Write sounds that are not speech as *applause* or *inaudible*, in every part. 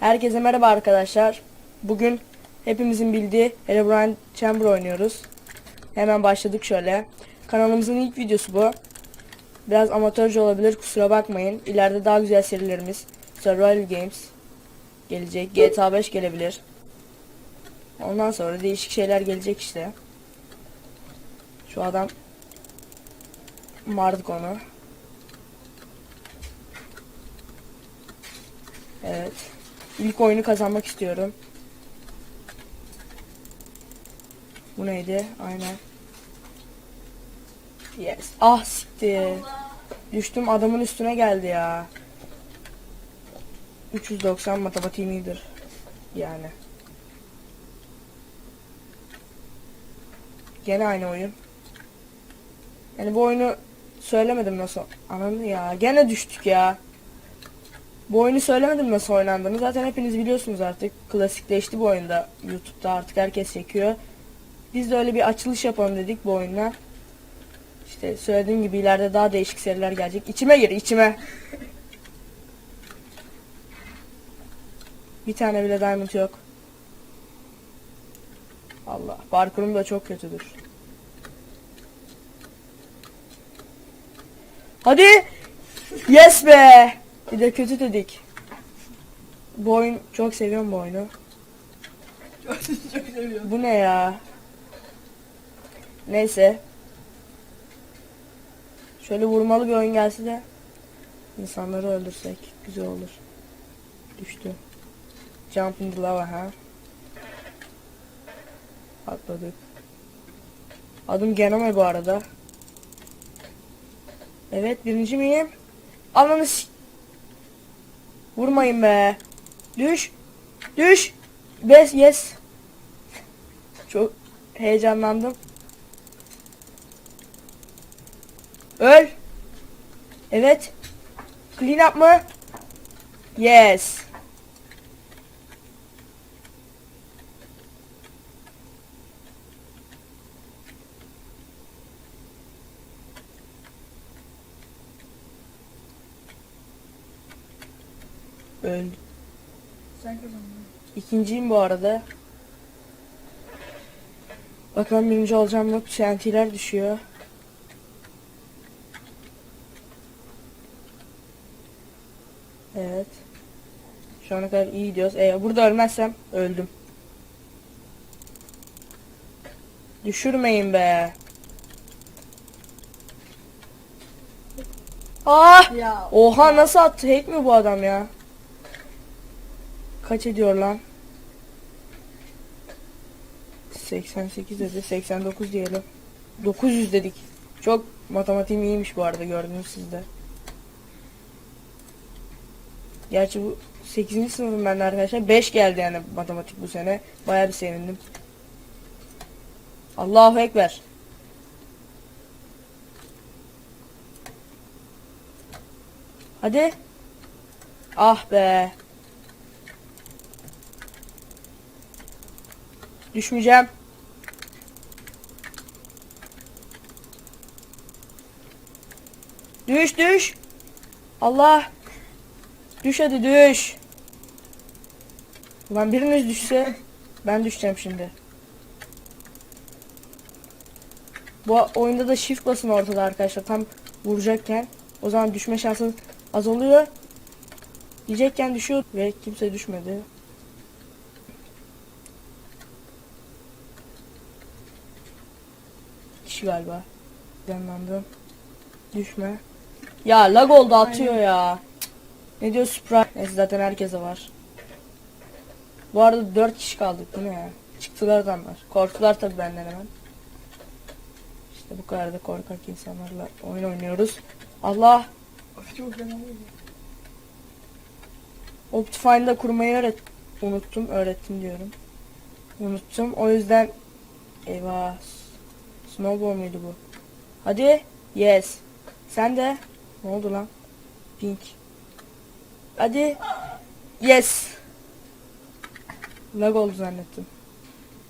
Herkese merhaba arkadaşlar. Bugün hepimizin bildiği Herobrine Chamber oynuyoruz. Hemen başladık şöyle. Kanalımızın ilk videosu bu. Biraz amatörce olabilir kusura bakmayın. İleride daha güzel serilerimiz Survival Games gelecek. GTA 5 gelebilir. Ondan sonra değişik şeyler gelecek işte. Şu adam mardık onu. Evet. İlk oyunu kazanmak istiyorum. Bu neydi? Aynen. Yes. Ah siktir. Düştüm adamın üstüne geldi ya. 390 matematiğim iyidir. Yani. Gene aynı oyun. Yani bu oyunu söylemedim nasıl. Ananı ya. Gene düştük ya. Bu oyunu söylemedim nasıl oynandığını. Zaten hepiniz biliyorsunuz artık. Klasikleşti bu oyunda. YouTube'da artık herkes çekiyor. Biz de öyle bir açılış yapalım dedik bu oyunla. İşte söylediğim gibi ileride daha değişik seriler gelecek. İçime gir içime. Bir tane bile diamond yok. Allah. Parkurum da çok kötüdür. Hadi. Yes be. Bir de kötü dedik. Bu oyun çok seviyorum bu oyunu. Çok *laughs* seviyorum. Bu ne ya? Neyse. Şöyle vurmalı bir oyun gelse de insanları öldürsek güzel olur. Düştü. Jump in the lava ha. Atladık. Adım Genome bu arada. Evet birinci miyim? Ananı s- Vurmayın be. Düş. Düş. Bes yes. Çok heyecanlandım. Öl. Evet. Clean up mı? Yes. Öl. Sen kazandın. İkinciyim bu arada. Bakalım birinci olacağım mı? TNT'ler düşüyor. Evet. Şu ana kadar iyi gidiyoruz. Ee, burada ölmezsem öldüm. Düşürmeyin be. Ah! Ya. Oha nasıl attı? Hack mi bu adam ya? Kaç ediyor lan? 88 dedi. 89 diyelim. 900 dedik. Çok matematiğim iyiymiş bu arada gördünüz siz de. Gerçi bu 8. sınıfım ben arkadaşlar. 5 geldi yani matematik bu sene. Bayağı bir sevindim. Allahu Ekber. Hadi. Ah be. Düşmeyeceğim. Düş düş. Allah. Düş hadi düş. Ulan biriniz düşse ben düşeceğim şimdi. Bu oyunda da shift basın ortada arkadaşlar tam vuracakken. O zaman düşme şansı az oluyor. Diyecekken düşüyor ve kimse düşmedi. Galiba. Canlandım. Düşme. Ya lag oldu atıyor ya. Cık. Ne diyor Sprite? Neyse zaten herkese var. Bu arada 4 kişi kaldık bu ne ya? Çıktılar adamlar. Korktular tabii benden hemen. İşte bu kadar da korkak insanlarla oyun oynuyoruz. Allah! Optifine'da kurmayı öğret unuttum. Öğrettim diyorum. Unuttum. O yüzden eyvah. Snowball muydu bu? Hadi. Yes. Sen de. Ne oldu lan? Pink. Hadi. Yes. Lag oldu zannettim.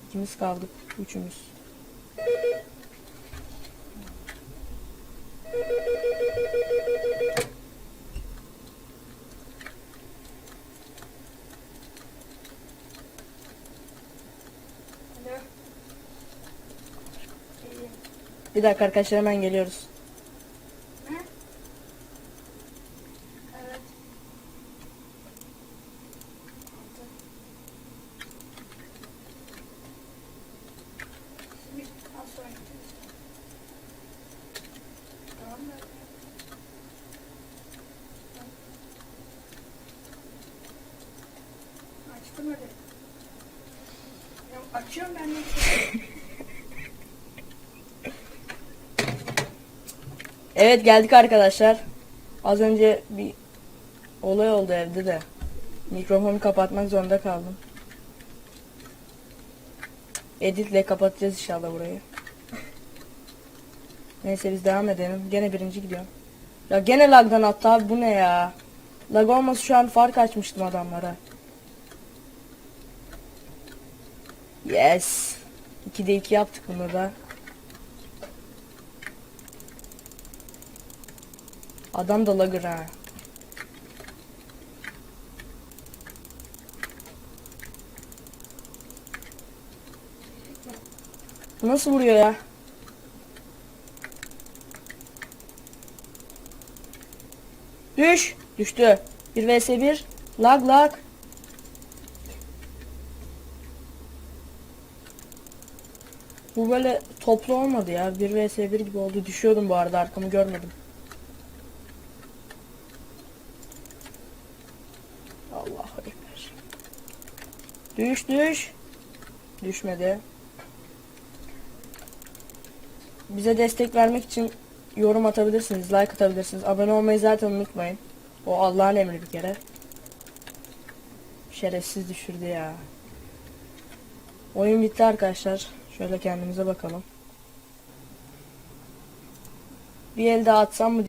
İkimiz kaldık. Üçümüz. Bir dakika arkadaşlar hemen geliyoruz. Açtım. Ya açıyorum ben de. Evet geldik arkadaşlar. Az önce bir olay oldu evde de. Mikrofonu kapatmak zorunda kaldım. Editle kapatacağız inşallah burayı. Neyse biz devam edelim. Gene birinci gidiyorum. Ya gene lagdan attı abi bu ne ya? Lag olmasa şu an fark açmıştım adamlara. Yes. 2'de 2 yaptık bunu da. Adam da lagır ha. Nasıl vuruyor ya? Düş. Düştü. 1 vs 1. Lag lag. Bu böyle toplu olmadı ya. 1 vs 1 gibi oldu. Düşüyordum bu arada arkamı görmedim. Allahu ekber. Düş düş. Düşmedi. Bize destek vermek için yorum atabilirsiniz, like atabilirsiniz. Abone olmayı zaten unutmayın. O Allah'ın emri bir kere. Şerefsiz düşürdü ya. Oyun bitti arkadaşlar. Şöyle kendimize bakalım. Bir el daha atsam mı